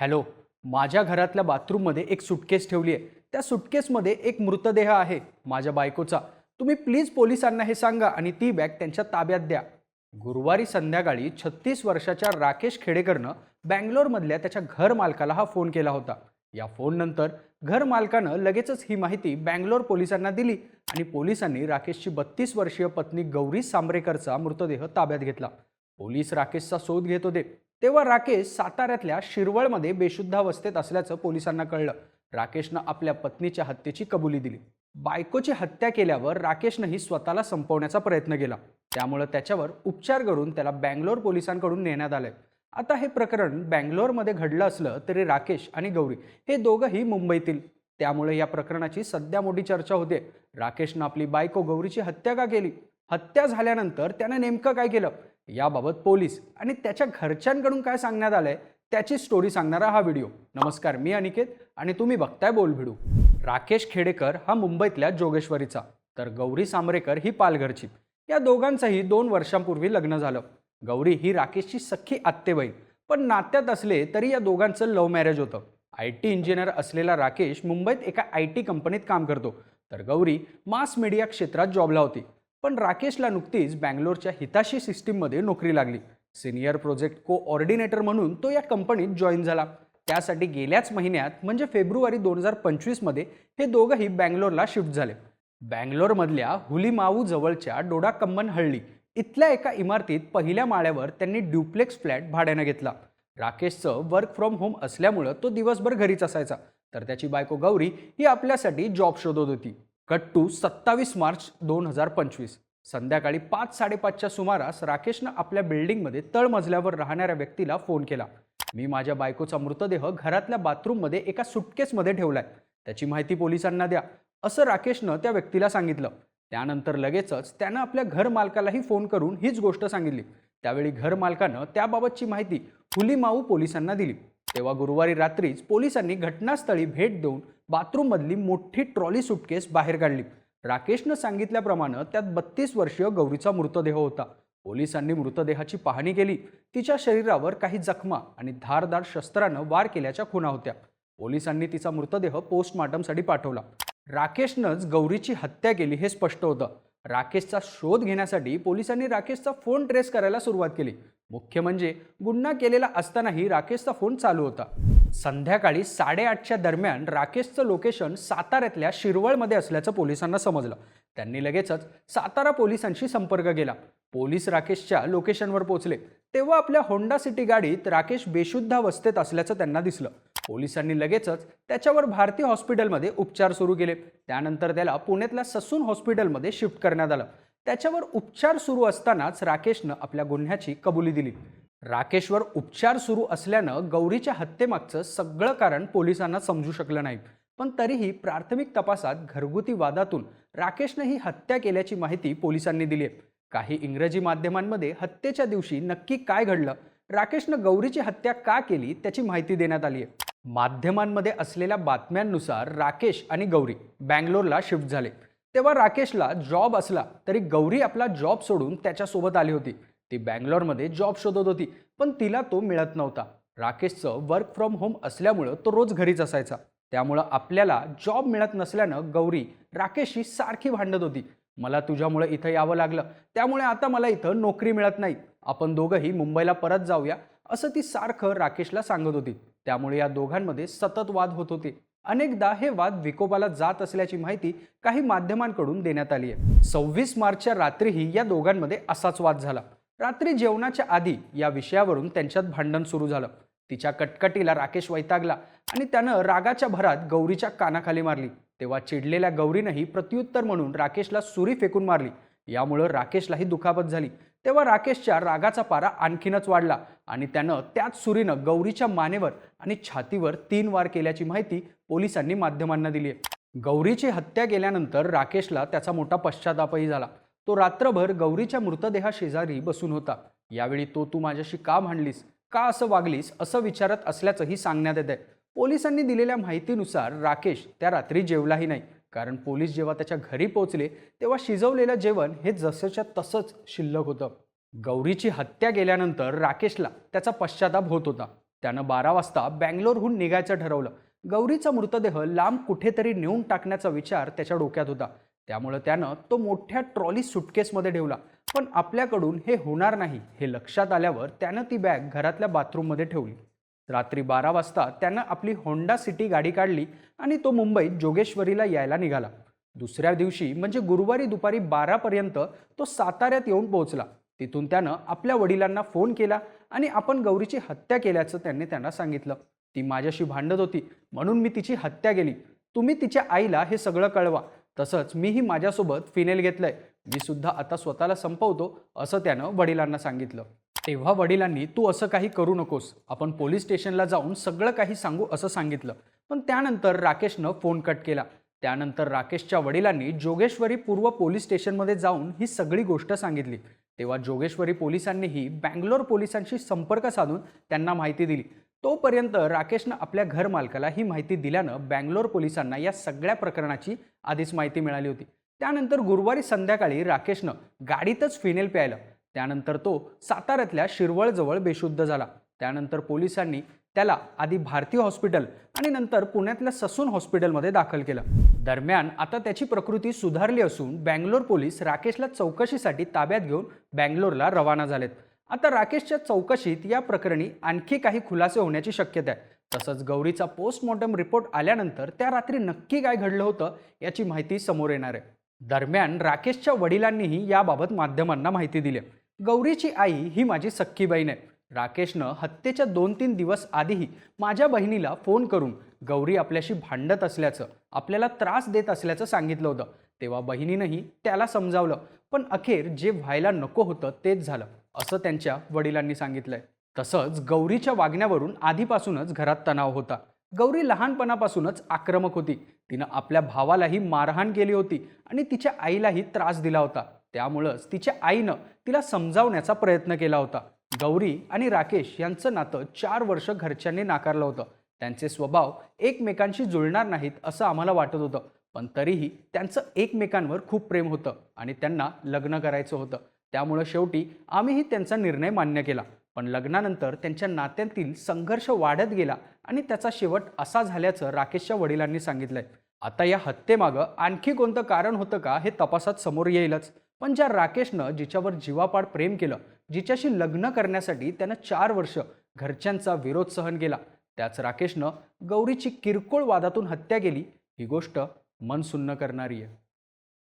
Hello माझ्या घरातल्या बाथरूममध्ये एक सुटकेस ठेवली आहे. त्या सुटकेसमध्ये एक मृतदेह आहे माझ्या बायकोचा. तुम्ही प्लीज पोलिसांना हे सांगा आणि ती बॅग त्यांच्या ताब्यात द्या. गुरुवारी संध्याकाळी छत्तीस वर्षाच्या राकेश खेडेकरनं बँगलोरमधल्या त्याच्या घर मालकाला हा फोन केला होता. या फोननंतर घर मालकानं लगेचच ही माहिती बँगलोर पोलिसांना दिली आणि पोलिसांनी राकेशची बत्तीस वर्षीय पत्नी गौरी सांबरेकरचा मृतदेह ताब्यात घेतला. पोलीस राकेशचा शोध घेत होते. तेव्हा राकेश साताऱ्यातल्या शिरवळमध्ये बेशुद्धावस्थेत असल्याचं पोलिसांना कळलं. राकेशनं आपल्या पत्नीच्या हत्येची कबुली दिली. बायकोची हत्या केल्यावर राकेशनंही स्वतःला संपवण्याचा प्रयत्न केला. त्यामुळं त्याच्यावर उपचार करून त्याला बँगलोर पोलिसांकडून नेण्यात आलंय. आता हे प्रकरण बँगलोरमध्ये घडलं असलं तरी राकेश आणि गौरी हे दोघंही मुंबईतील. त्यामुळे या प्रकरणाची सध्या मोठी चर्चा होते. राकेशनं आपली बायको गौरीची हत्या का केली? हत्या झाल्यानंतर त्यानं नेमकं काय केलं? याबाबत पोलीस आणि त्याच्या घरच्यांकडून काय सांगण्यात आलंय त्याची स्टोरी सांगणारा हा व्हिडिओ नमस्कार मी अनिकेत आणि तुम्ही बघताय बोल भिडू. राकेश खेडेकर हा मुंबईतल्या जोगेश्वरीचा तर गौरी सामरेकर ही पालघरची. या दोघांचंही दोन वर्षांपूर्वी लग्न झालं. गौरी ही राकेशची सख्खी आत्तेबाई पण नात्यात असले तरी या दोघांचं लव्ह मॅरेज होतं. आय टी इंजिनियर असलेला राकेश मुंबईत एका आय टी कंपनीत काम करतो. तर गौरी मास मीडिया क्षेत्रात जॉबला होती. पण राकेशला नुकतीच बँगलोरच्या हिताशी सिस्टीममध्ये नोकरी लागली. सिनियर प्रोजेक्ट को ऑर्डिनेटर म्हणून तो या कंपनीत जॉईन झाला. त्यासाठी गेल्याच महिन्यात म्हणजे फेब्रुवारी दोन हजार पंचवीसमध्ये हे दोघंही बँगलोरला शिफ्ट झाले. बँगलोरमधल्या हुलीमाऊ जवळच्या डोडाकम्मन हळ्ळी इथल्या एका इमारतीत पहिल्या माळ्यावर त्यांनी ड्युप्लेक्स फ्लॅट भाड्यानं घेतला. राकेशचं वर्क फ्रॉम होम असल्यामुळं तो दिवसभर घरीच असायचा. तर त्याची बायको गौरी ही आपल्यासाठी जॉब शोधत होती. कट टू सत्तावीस मार्च दोन हजार पंचवीस. संध्याकाळी पाच साडेपाचच्या सुमारास राकेशनं आपल्या बिल्डिंगमध्ये तळमजल्यावर राहणाऱ्या व्यक्तीला फोन केला. मी माझ्या बायकोचा मृतदेह घरातल्या बाथरूममध्ये एका सुटकेसमध्ये ठेवलाय. त्याची माहिती पोलिसांना द्या असं राकेशनं त्या व्यक्तीला सांगितलं. त्यानंतर लगेचच त्यानं आपल्या घर मालकालाही फोन करून हीच गोष्ट सांगितली. त्यावेळी घर मालकानं त्याबाबतची माहिती हुलीमाऊ पोलिसांना दिली. तेव्हा गुरुवारी रात्रीच पोलिसांनी घटनास्थळी भेट देऊन बाथरूममधली मोठी ट्रॉली सुटकेस बाहेर काढली. राकेशनं सांगितल्याप्रमाणे त्यात बत्तीस वर्षीय गौरीचा मृतदेह होता. पोलिसांनी मृतदेहाची पाहणी केली. तिच्या शरीरावर काही जखमा आणि धारदार शस्त्रानं वार केल्याच्या खुणा होत्या. पोलिसांनी तिचा मृतदेह पोस्टमॉर्टमसाठी पाठवला. राकेशनंच गौरीची हत्या केली हे स्पष्ट होतं. राकेशचा शोध घेण्यासाठी पोलिसांनी राकेशचा फोन ट्रेस करायला सुरुवात केली. मुख्य म्हणजे गुन्हा केलेला असतानाही राकेशचा फोन चालू होता. संध्याकाळी साडेआठच्या दरम्यान राकेशचं लोकेशन साताऱ्यातल्या शिरवळमध्ये असल्याचं पोलिसांना समजलं. त्यांनी लगेचच सातारा पोलिसांशी संपर्क केला. पोलीस राकेशच्या लोकेशनवर पोहोचले तेव्हा आपल्या होंडा सिटी गाडीत राकेश बेशुद्धावस्थेत असल्याचं त्यांना दिसलं. पोलिसांनी लगेचच त्याच्यावर भारती हॉस्पिटलमध्ये उपचार सुरू केले. त्यानंतर त्याला पुण्यातल्या ससून हॉस्पिटलमध्ये शिफ्ट करण्यात आलं. त्याच्यावर उपचार सुरू असतानाच राकेशनं आपल्या गुन्ह्याची कबुली दिली. राकेशवर उपचार सुरू असल्यानं गौरीच्या हत्येमागचं सगळं कारण पोलिसांना समजू शकलं नाही. पण तरीही प्राथमिक तपासात घरगुती वादातून राकेशनं ही हत्या केल्याची माहिती पोलिसांनी दिली आहे. काही इंग्रजी माध्यमांमध्ये हत्येच्या दिवशी नक्की काय घडलं? राकेशनं गौरीची हत्या का केली? त्याची माहिती देण्यात आली आहे. माध्यमांमध्ये असलेल्या बातम्यांनुसार राकेश आणि गौरी बँगलोरला शिफ्ट झाले. तेव्हा राकेशला जॉब असला तरी गौरी आपला जॉब सोडून त्याच्यासोबत आली होती. ती बँगलोरमध्ये जॉब शोधत होती पण तिला तो मिळत नव्हता. राकेशचं वर्क फ्रॉम होम असल्यामुळं तो रोज घरीच असायचा. त्यामुळं आपल्याला जॉब मिळत नसल्यानं गौरी राकेशशी सारखी भांडत होती. मला तुझ्यामुळं इथं यावं लागलं. त्यामुळे आता मला इथं नोकरी मिळत नाही. आपण दोघंही मुंबईला परत जाऊया असं ती सारखं राकेशला सांगत होती. त्यामुळे या दोघांमध्ये सतत वाद होत होते. अनेकदा हे वाद विकोपाला जात असल्याची माहिती काही माध्यमांकडून देण्यात आली आहे. सव्वीस मार्चच्या रात्रीही या दोघांमध्ये असाच वाद झाला. रात्री जेवणाच्या आधी या विषयावरून त्यांच्यात भांडण सुरू झालं. तिच्या कटकटीला राकेश वैतागला आणि त्यानं रागाच्या भरात गौरीच्या कानाखाली मारली. तेव्हा चिडलेल्या गौरीनंही प्रत्युत्तर म्हणून राकेशला सुरी फेकून मारली. यामुळं राकेशलाही दुखापत झाली. तेव्हा राकेशच्या रागाचा पारा आणखीनच वाढला आणि त्यानं त्याच सुरीनं गौरीच्या मानेवर आणि छातीवर तीन वार केल्याची माहिती पोलिसांनी माध्यमांना दिली आहे गौरीची हत्या केल्यानंतर राकेशला त्याचा मोठा पश्चातापही झाला. तो रात्रभर गौरीच्या मृतदेहा शेजारी बसून होता. यावेळी तो तू माझ्याशी का भांडलीस? का असं वागलीस? असं विचारत असल्याचंही सांगण्यात येत आहे पोलिसांनी दिलेल्या माहितीनुसार राकेश त्या रात्री जेवलाही नाही. कारण पोलीस जेव्हा त्याच्या घरी पोहोचले तेव्हा शिजवलेलं जेवण हे जसंच्या तसंच शिल्लक होतं. गौरीची हत्या केल्यानंतर राकेशला त्याचा पश्चाताप होत होता. त्यानं बारा वाजता बँगलोरहून निघायचं ठरवलं. गौरीचा मृतदेह लांब कुठेतरी नेऊन टाकण्याचा विचार त्याच्या डोक्यात होता. त्यामुळं त्यानं तो मोठ्या ट्रॉली सुटकेसमध्ये ठेवला. पण आपल्याकडून हे होणार नाही हे लक्षात आल्यावर त्यानं ती बॅग घरातल्या बाथरूममध्ये ठेवली. रात्री बारा वाजता त्यानं आपली होंडा सिटी गाडी काढली आणि तो मुंबईत जोगेश्वरीला यायला निघाला. दुसऱ्या दिवशी म्हणजे गुरुवारी दुपारी बारापर्यंत तो साताऱ्यात येऊन पोहोचला. तिथून त्यानं आपल्या वडिलांना फोन केला आणि आपण गौरीची हत्या केल्याचं त्यांनी त्यांना सांगितलं. ती माझ्याशी भांडत होती म्हणून मी तिची हत्या केली. तुम्ही तिच्या आईला हे सगळं कळवा. तसंच मीही माझ्यासोबत फिनेल घेतलंय. मी सुद्धा आता स्वतःला संपवतो असं त्यानं वडिलांना सांगितलं. तेव्हा वडिलांनी तू असं काही करू नकोस. आपण पोलीस स्टेशनला जाऊन सगळं काही सांगू असं सांगितलं. पण त्यानंतर राकेशनं फोन कट केला. त्यानंतर राकेशच्या वडिलांनी जोगेश्वरी पूर्व पोलीस स्टेशनमध्ये जाऊन ही सगळी गोष्ट सांगितली. तेव्हा जोगेश्वरी पोलिसांनीही बँगलोर पोलिसांशी संपर्क साधून त्यांना माहिती दिली. तोपर्यंत राकेशनं आपल्या घरमालकाला ही माहिती दिल्यानं बँगलोर पोलिसांना या सगळ्या प्रकरणाची आधीच माहिती मिळाली होती. त्यानंतर गुरुवारी संध्याकाळी राकेशनं गाडीतच फिनेल प्यायलं. त्यानंतर तो साताऱ्यातल्या शिरवळजवळ बेशुद्ध झाला. त्यानंतर पोलिसांनी त्याला आधी भारतीय हॉस्पिटल आणि नंतर पुण्यातल्या ससून हॉस्पिटलमध्ये दाखल केलं. दरम्यान आता त्याची प्रकृती सुधारली असून बँगलोर पोलीस राकेशला चौकशीसाठी ताब्यात घेऊन बँगलोरला रवाना झालेत. आता राकेशच्या चौकशीत या प्रकरणी आणखी काही खुलासे होण्याची शक्यता आहे. तसंच गौरीचा पोस्टमॉर्टम रिपोर्ट आल्यानंतर त्या रात्री नक्की काय घडलं होतं याची माहिती समोर येणार आहे. दरम्यान राकेशच्या वडिलांनीही याबाबत माध्यमांना माहिती दिली आहे. गौरीची आई ही माझी सख्खी बहीण आहे. राकेशनं हत्येच्या दोन तीन दिवस आधीही माझ्या बहिणीला फोन करून गौरी आपल्याशी भांडत असल्याचं आपल्याला त्रास देत असल्याचं सांगितलं होतं. तेव्हा बहिणीनंही त्याला समजावलं पण अखेर जे व्हायला नको होतं तेच झालं असं त्यांच्या वडिलांनी सांगितलंय. तसंच गौरीच्या वागण्यावरून आधीपासूनच घरात तणाव होता. गौरी लहानपणापासूनच आक्रमक होती. तिनं आपल्या भावालाही मारहाण केली होती आणि तिच्या आईलाही त्रास दिला होता. त्यामुळंच तिच्या आईनं तिला समजावण्याचा प्रयत्न केला होता. गौरी आणि राकेश यांचं नातं चार वर्ष घरच्यांनी नाकारलं होतं. त्यांचे स्वभाव एकमेकांशी जुळणार नाहीत असं आम्हाला वाटत होतं. पण तरीही त्यांचं एकमेकांवर खूप प्रेम होतं आणि त्यांना लग्न करायचं होतं. त्यामुळं शेवटी आम्हीही त्यांचा निर्णय मान्य केला. पण लग्नानंतर त्यांच्या नात्यातील संघर्ष वाढत गेला आणि त्याचा शेवट असा झाल्याचं राकेशच्या वडिलांनी सांगितलंय. आता या हत्येमागं आणखी कोणतं कारण होतं का हे तपासात समोर येईलच. पण ज्या राकेशनं जिच्यावर जीवापाड प्रेम केलं जिच्याशी लग्न करण्यासाठी त्यानं चार वर्ष घरच्यांचा विरोध सहन केला त्याच राकेशनं गौरीची किरकोळ वादातून हत्या केली ही गोष्ट मन सुन्न करणारी आहे.